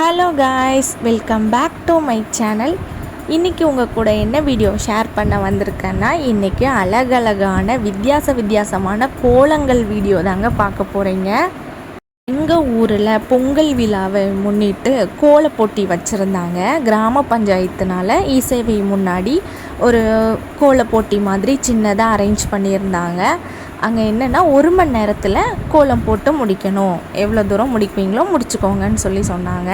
Hello guys welcome back to my channel இன்றைக்கி உங்கள் கூட என்ன வீடியோ ஷேர் பண்ண வந்திருக்கேன்னா இன்றைக்கி அழகழகான வித்தியாச வித்தியாசமான கோலங்கள் வீடியோ தாங்க பார்க்க போகிறீங்க எங்கள் ஊரில் பொங்கல் விழாவை முன்னிட்டு கோல போட்டி வச்சுருந்தாங்க. கிராம பஞ்சாயத்துனால இசேவை முன்னாடி ஒரு கோல போட்டி மாதிரி சின்னதாக அரேஞ்ச் பண்ணியிருந்தாங்க. அங்கே என்னென்னா ஒரு மணி நேரத்தில் கோலம் போட்டு முடிக்கணும். எவ்வளோ தூரம் முடிப்பீங்களோ முடிச்சுக்கோங்கன்னு சொல்லி சொன்னாங்க.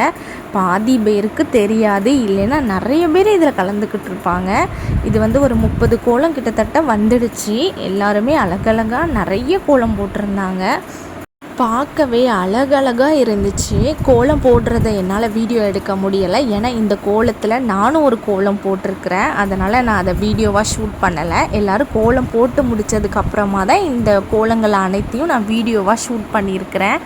பாதி பேருக்கு தெரியாது. இல்லைன்னா நிறைய பேர் இதில் கலந்துக்கிட்டு இருப்பாங்க. இது வந்து ஒரு முப்பது கோலம் கிட்டத்தட்ட வந்துடுச்சு. எல்லாருமே அழகழகாக நிறைய கோலம் போட்டிருந்தாங்க. பார்க்கவே அழகழகாக இருந்துச்சு. கோலம் போடுறத என்னால் வீடியோ எடுக்க முடியலை. ஏன்னா இந்த கோலத்தில் நானும் ஒரு கோலம் போட்டிருக்கிறேன். அதனால் நான் அதை வீடியோவாக ஷூட் பண்ணலை. எல்லோரும் கோலம் போட்டு முடித்ததுக்கப்புறமா தான் இந்த கோலங்கள் அனைத்தையும் நான் வீடியோவாக ஷூட் பண்ணியிருக்கிறேன்.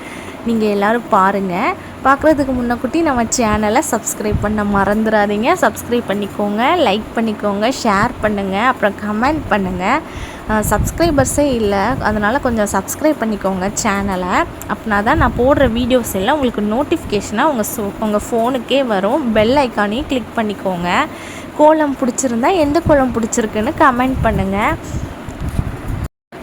நீங்கள் எல்லோரும் பாருங்கள் பார்க்குறதுக்கு முன்னக்குட்டி நம்ம சேனலை சப்ஸ்கிரைப் பண்ண மறந்துடாதீங்க சப்ஸ்கிரைப் பண்ணிக்கோங்க லைக் பண்ணிக்கோங்க ஷேர் பண்ணுங்கள் அப்புறம் கமெண்ட் பண்ணுங்கள் சப்ஸ்கிரைபர்ஸே இல்லை. அதனால் கொஞ்சம் சப்ஸ்கிரைப் பண்ணிக்கோங்க சேனலை அப்படின்னா தான் நான் போடுற வீடியோஸ் எல்லாம் உங்களுக்கு நோட்டிஃபிகேஷனாக உங்கள் சோ உங்கள் ஃபோனுக்கே வரும். பெல் ஐக்கானையும் கிளிக் பண்ணிக்கோங்க. கோலம் பிடிச்சிருந்தா எந்த கோலம் பிடிச்சிருக்குன்னு கமெண்ட் பண்ணுங்கள்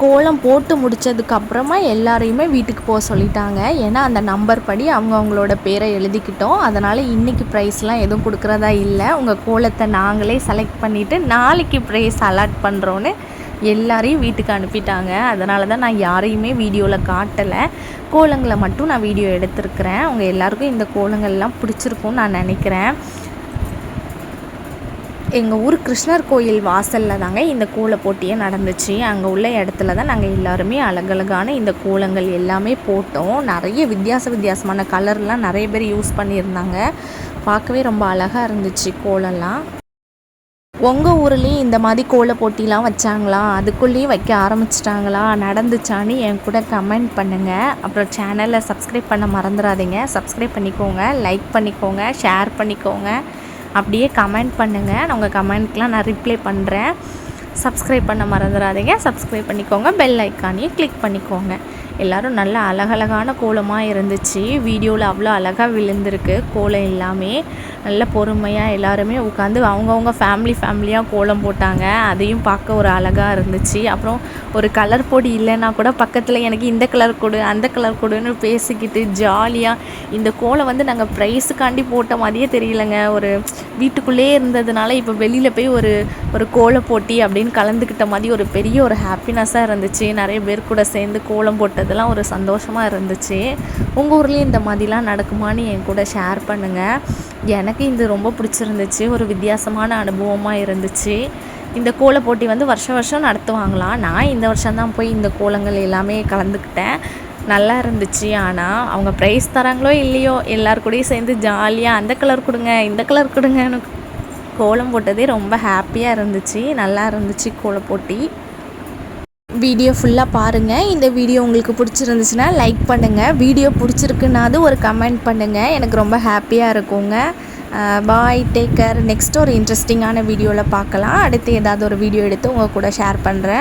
கோலம் போட்டு முடித்ததுக்கப்புறமா எல்லாரையுமே வீட்டுக்கு போக சொல்லிட்டாங்க. ஏன்னா அந்த நம்பர் படி அவங்க அவங்களோட பேரை எழுதிக்கிட்டோம். அதனால் இன்றைக்கி ப்ரைஸ்லாம் எதுவும் கொடுக்குறதா இல்லை. உங்கள் கோலத்தை நாங்களே செலக்ட் பண்ணிவிட்டு நாளைக்கு ப்ரைஸ் அலாட் பண்ணுறோன்னு எல்லாரையும் வீட்டுக்கு அனுப்பிட்டாங்க. அதனால தான் நான் யாரையுமே வீடியோவில் காட்டலை. கோலங்களை மட்டும் நான் வீடியோ எடுத்திருக்கிறேன். அவங்க எல்லாருக்கும் இந்த கோலங்கள்லாம் பிடிச்சிருக்கும்னு நான் நினைக்கிறேன். எங்கள் ஊர் கிருஷ்ணர் கோயில் வாசலில் தாங்க இந்த கோல போட்டியே நடந்துச்சு. அங்கே உள்ள இடத்துல தான் நாங்கள் எல்லாருமே அழகழகான இந்த கோலங்கள் எல்லாமே போட்டோம். நிறைய வித்தியாச வித்தியாசமான கலர்லாம் நிறைய பேர் யூஸ் பண்ணியிருந்தாங்க. பார்க்கவே ரொம்ப அழகாக இருந்துச்சு கோலம்லாம். உங்கள் ஊர்லேயும் இந்த மாதிரி கோல போட்டிலாம் வச்சாங்களா? அதுக்குள்ளேயும் வைக்க ஆரம்பிச்சிட்டாங்களா? நடந்துச்சான்னு என் கூட கமெண்ட் பண்ணுங்கள் அப்புறம் சேனலை சப்ஸ்கிரைப் பண்ண மறந்துடாதீங்க சப்ஸ்கிரைப் பண்ணிக்கோங்க லைக் பண்ணிக்கோங்க ஷேர் பண்ணிக்கோங்க. அப்படியே கமெண்ட் பண்ணுங்கள் நான் உங்கள் கமெண்ட்க்கெலாம் நான் ரிப்ளை பண்ணுறேன் சப்ஸ்கிரைப் பண்ண மறந்துடாதீங்க சப்ஸ்கிரைப் பண்ணிக்கோங்க. பெல் ஐக்கானையும் கிளிக் பண்ணிக்கோங்க. எல்லோரும் நல்ல அழகழகான கோலமாக இருந்துச்சு. வீடியோவில் அவ்வளோ அழகாக விழுந்திருக்கு. கோலம் எல்லாமே. நல்ல பொறுமையாக எல்லாருமே உட்காந்து அவங்கவுங்க ஃபேமிலி ஃபேமிலியாக கோலம் போட்டாங்க. அதையும் பார்க்க ஒரு அழகாக இருந்துச்சு. அப்புறம் ஒரு கலர் பொடி இல்லைன்னா கூட பக்கத்தில் எனக்கு இந்த கலர் கொடு அந்த கலர் கொடுன்னு பேசிக்கிட்டு ஜாலியாக இந்த கோலம் வந்து நாங்கள் ப்ரைஸுக்காண்டி போட்ட மாதிரியே தெரியலங்க. ஒரு வீட்டுக்குள்ளே இருந்ததுனால இப்போ வெளியில் போய் ஒரு ஒரு கோல போட்டி அப்படின்னு கலந்துக்கிட்ட மாதிரி ஒரு பெரிய ஒரு ஹாப்பினஸ்ஸாக இருந்துச்சு. நிறைய பேர் கூட சேர்ந்து கோலம் போட்டதெல்லாம் ஒரு சந்தோஷமாக இருந்துச்சு. உங்கள் ஊர்லேயும் இந்த மாதிரிலாம் நடக்குமான்னு என் கூட ஷேர் பண்ணுங்கள் எனக்கு இது ரொம்ப பிடிச்சிருந்துச்சு. ஒரு வித்தியாசமான அனுபவமாக இருந்துச்சு. இந்த கோல போட்டி வந்து வருஷம் வருஷம் நடத்துவாங்களாம். நான் இந்த வருஷம்தான் போய் இந்த கோலங்கள் எல்லாமே கலந்துக்கிட்டேன். நல்லா இருந்துச்சு. ஆனால் அவங்க ப்ரைஸ் தராங்களோ இல்லையோ எல்லார் கூடயும் சேர்ந்து ஜாலியாக அந்த கலர் கொடுங்க இந்த கலர் கொடுங்கன்னு கோலம் போட்டதே ரொம்ப ஹாப்பியாக இருந்துச்சு. நல்லா இருந்துச்சு கோல போட்டி. வீடியோ ஃபுல்லாக பாருங்கள் இந்த வீடியோ உங்களுக்கு பிடிச்சிருந்துச்சுன்னா லைக் பண்ணுங்கள் வீடியோ பிடிச்சிருக்குன்னாது ஒரு கமெண்ட் பண்ணுங்கள் எனக்கு ரொம்ப ஹாப்பியாக இருக்குங்க. பாய் டேக் கேர் நெக்ஸ்ட் ஒரு இன்ட்ரெஸ்டிங்கான வீடியோவில் பார்க்கலாம். அடுத்து ஏதாவது ஒரு வீடியோ எடுத்து உங்கள் கூட ஷேர் பண்ணுறேன்